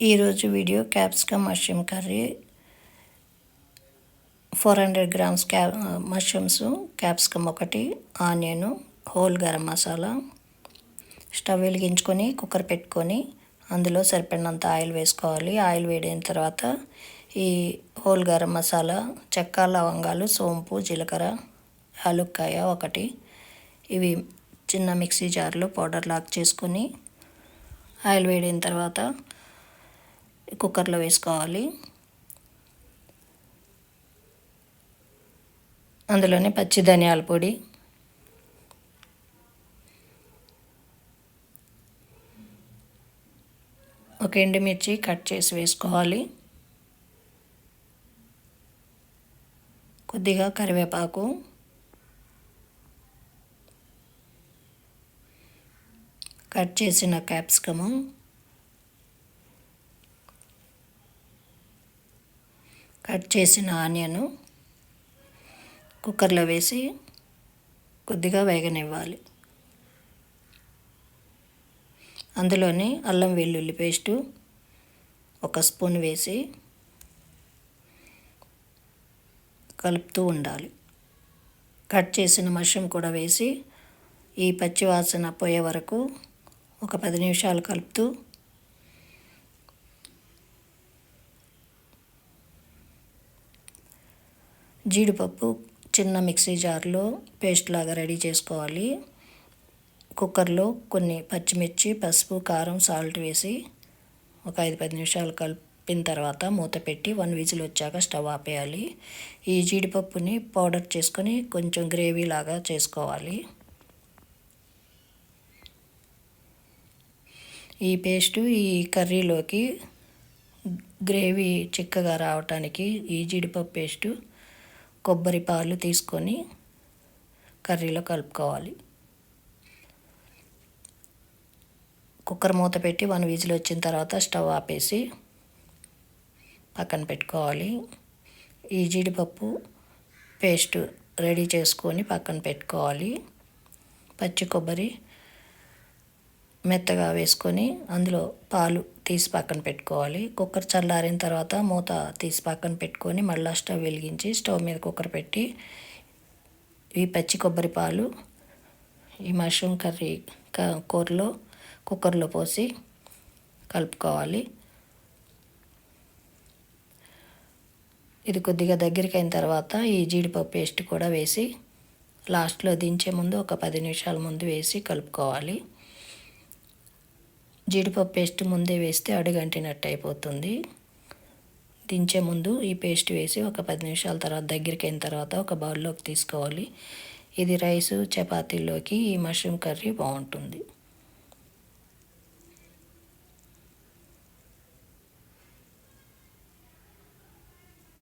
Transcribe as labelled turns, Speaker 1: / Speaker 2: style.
Speaker 1: ఈరోజు video capsicum mushroom curry. Four hundred grams క్యా mushrooms capsicum ఒకటి onion whole garam masala. Stove వెలిగించుకొని cooker పెట్టుకొని అందులో సరిపడినంత ఆయిల్ వేసుకోవాలి. ఆయిల్ వేడిన తర్వాత ఈ హోల్ గరం మసాలా చెక్క లవంగాలు సోంపు జీలకర్ర యాలుక్కాయ ఒకటి. ఇవి చిన్న మిక్సీ జార్లో పౌడర్ లాక్ చేసుకొని ఆయిల్ వేడిన తర్వాత కుక్కర్లో వేసుకోవాలి. అందులోనే పచ్చి ధనియాల పొడి. ఒక ఎండుమిర్చి కట్ చేసి వేసుకోవాలి. కొద్దిగా కరివేపాకు. కట్ చేసిన క్యాప్సికము. కట్ చేసిన ఆనియను కుక్కర్లో వేసి కొద్దిగా వేగనివ్వాలి. అందులోని అల్లం వెల్లుల్లి పేస్టు ఒక స్పూన్ వేసి కలుపుతూ ఉండాలి. కట్ చేసిన మష్రూమ్ కూడా వేసి ఈ పచ్చివాసన పోయే వరకు ఒక పది నిమిషాలు కలుపుతూ జీడిపప్పు చిన్న మిక్సీ జార్లో పేస్ట్ లాగా రెడీ చేసుకోవాలి. కుక్కర్లో కొన్ని పచ్చిమిర్చి పసుపు కారం సాల్ట్ వేసి ఒక ఐదు పది నిమిషాలు కలిపిన తర్వాత మూత పెట్టి వన్ విజిల్ వచ్చాక స్టవ్ ఆపేయాలి. ఈ జీడిపప్పుని పౌడర్ చేసుకొని కొంచెం గ్రేవీ లాగా చేసుకోవాలి. ఈ పేస్టు ఈ కర్రీలోకి గ్రేవీ చిక్కగా రావటానికి ఈ జీడిపప్పు పేస్టు కొబ్బరి పాలు తీసుకొని కర్రీలో కలుపుకోవాలి. కుక్కర్ మూత పెట్టి వన్ విజిల్ వచ్చిన తర్వాత స్టవ్ ఆపేసి పక్కన పెట్టుకోవాలి. ఈ జీడిపప్పు పేస్ట్ రెడీ చేసుకొని పక్కన పెట్టుకోవాలి. పచ్చి కొబ్బరి మెత్తగా వేసుకొని అందులో పాలు తీసి పక్కన పెట్టుకోవాలి. కుక్కర్ చల్లారిన తర్వాత మూత తీసి పక్కన పెట్టుకొని మళ్ళీ స్టవ్ వెలిగించి స్టవ్ మీద కుక్కర్ పెట్టి ఈ పచ్చి కొబ్బరి పాలు ఈ మష్రూమ్ కర్రీ కూరలో కుక్కర్లో పోసి కలుపుకోవాలి. ఇది కొద్దిగా దగ్గరికి అయిన తర్వాత ఈ జీడిపప్పు పేస్ట్ కూడా వేసి లాస్ట్లో దించే ముందు ఒక పది నిమిషాల ముందు వేసి కలుపుకోవాలి. జీడిపప్పు పేస్ట్ ముందే వేస్తే అడుగంటినట్టు అయిపోతుంది దించే ముందు ఈ పేస్ట్ వేసి ఒక పది నిమిషాల తర్వాత దగ్గరికి అయిన తర్వాత ఒక బౌల్లోకి తీసుకోవాలి. ఇది రైసు చపాతీలోకి ఈ మష్రూమ్ కర్రీ బాగుంటుంది.